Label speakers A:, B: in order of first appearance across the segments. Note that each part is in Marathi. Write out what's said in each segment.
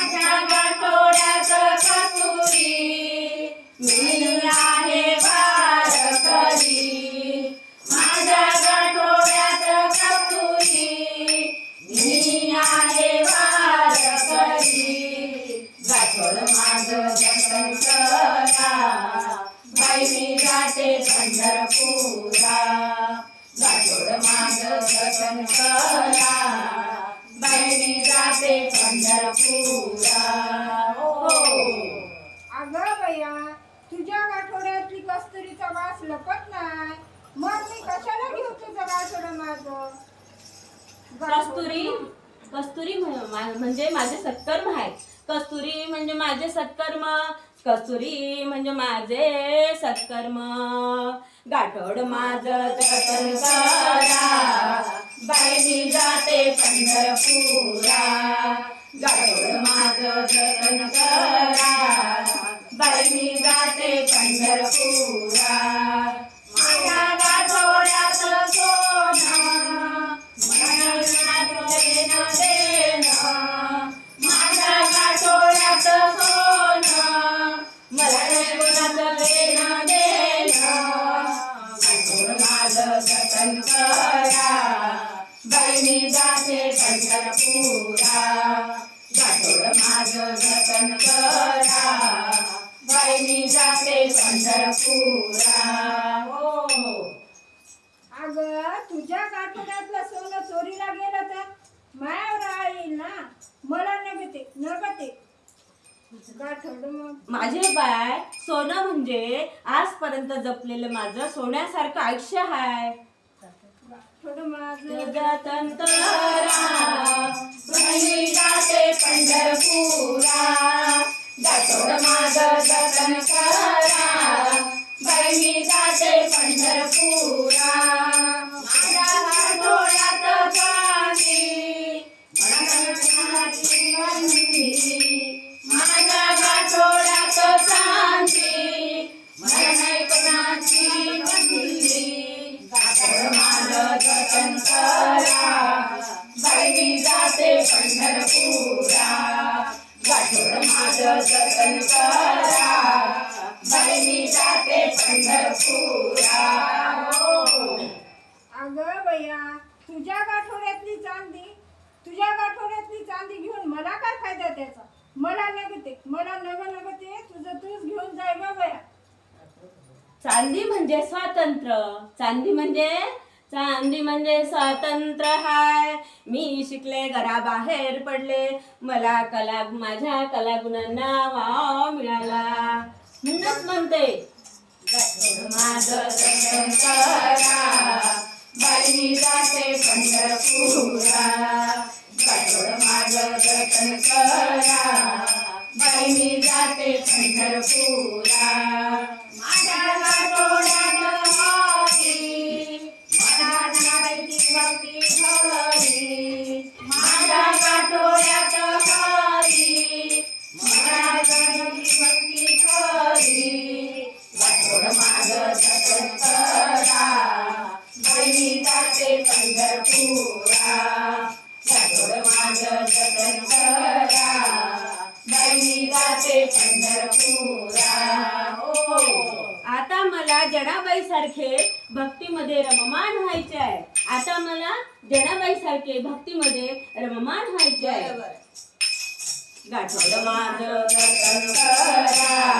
A: माझ्या गाठोड्यात कस्तुरी मी आहे वारकरी माझ्या गाठोड्यात कस्तुरी मी आहे वारकरी गाठोड माझं जतन करा बाई मी जाते पंढरपुरा गाठोड माझं जतन करा बाई मी जाते पंढरपुरा हो
B: अगं बया तुझ्या गाठोड्यातली कस्तुरीचा वास लपत नाही. मग मी कशाला घेऊ तुझं गाठोडं माझं
C: कस्तुरी? कस्तुरी म्ह- मा- म्हणजे माझे सत्कर्म आहेत कस्तुरी म्हणजे माझे सत्कर्म कस्तुरी म्हणजे माझे सत्कर्म गाठोड माझं जतन करा.
A: बाई मी जाते पंढरपुरा गाडोळ माझं जतन करा बाई मी जाते पंढरपुरा माझ्या गाठोड्यात सोनं मनात देणं. माझ्या गाठोड्यात सोनं मला कोणाचं देणं. देणं माझं जतन करा मी जाते पंढरपुरा. गाठोड माझं जतन करा. बाई मी जाते पंढरपुरा. हो
B: अगं तुझ्या गाठोड्यातलं सोनं चोरीला गेलं तर? मायावर राहील ना? मला नगते नगते.
C: माझे बाय सोनं म्हणजे आजपर्यंत जपलेलं माझं सोन्यासारखं आयुष्य आहे
B: गाठोड माझं
C: जतन करा
A: बहिणी जाते पंढरपुरा गाठोड माझं जतन करा बहिणी जाते पंढरपुरा माझं जतन करा बहिणी जाते पंढरपुरा. गाठोड माझं जतन करा बहिणी जाते पंढरपुरा.
B: अगं बया तुझ्या गाठोड्यातली चांदी तुझ्या गाठोड्यातली चांदी घेऊन मला काय फायदा त्याचा? मला नगते मला नग नगते तुझं तूच घेऊन जाय बया
C: चांदी म्हणजे स्वातंत्र्य. चांदी म्हणजे चांदी म्हणजे स्वातंत्र्य हाय. मी शिकले घराबाहेर पडले. मला कला माझ्या कलागुणांना वाव मिळाला. म्हणूनच म्हणते
A: माझं जतन करा. बहिणी जाते पंढरपुरा. माझं जतन करा जाते पंढरपुरा. जाते पंढरपुरा गाठोड माझं जतन करा. बहिणी जाते पंढरपुरा हो.
C: आता मला जनाबाई सारखे भक्तीमध्ये रममाण व्हायचे आहे. आता मला जनाबाई सारखे भक्तीमध्ये रममाण व्हायचे आहे. गाठोड माझं
A: जतन करा.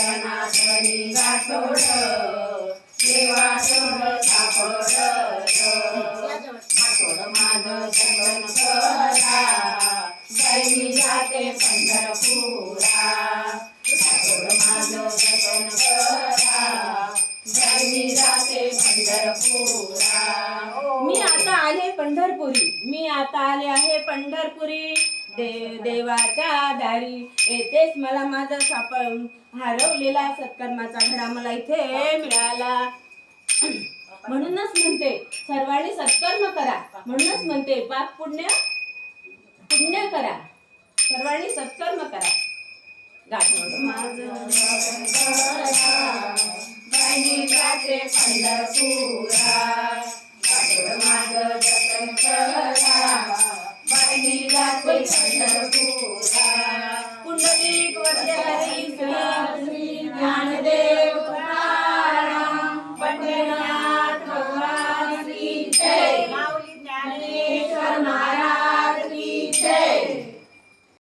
A: एका
C: जनार्दनी गाठोड देवाजवळ सापडलं गाठोड माझं जतन करा बाई मी जाते पंढरपुरा गाठोड माझं जतन करा बाई जाते पंढरपुरा
A: मी आता आले पंढरपुरी. मी आता आले पंढरपुरी देव देवाच्या दारी. येथेच मला माझा साप हरवलेला सत्कर्माचा घडा मला इथे मिळाला. म्हणूनच म्हणते सर्वांनी सत्कर्म करा. म्हणूनच म्हणते पाप पुण्य पुण्य करा. सर्वांनी सत्कर्म करा. गाठ माझं
C: जाते
A: पंढरपूरला कुंडली गोठ्या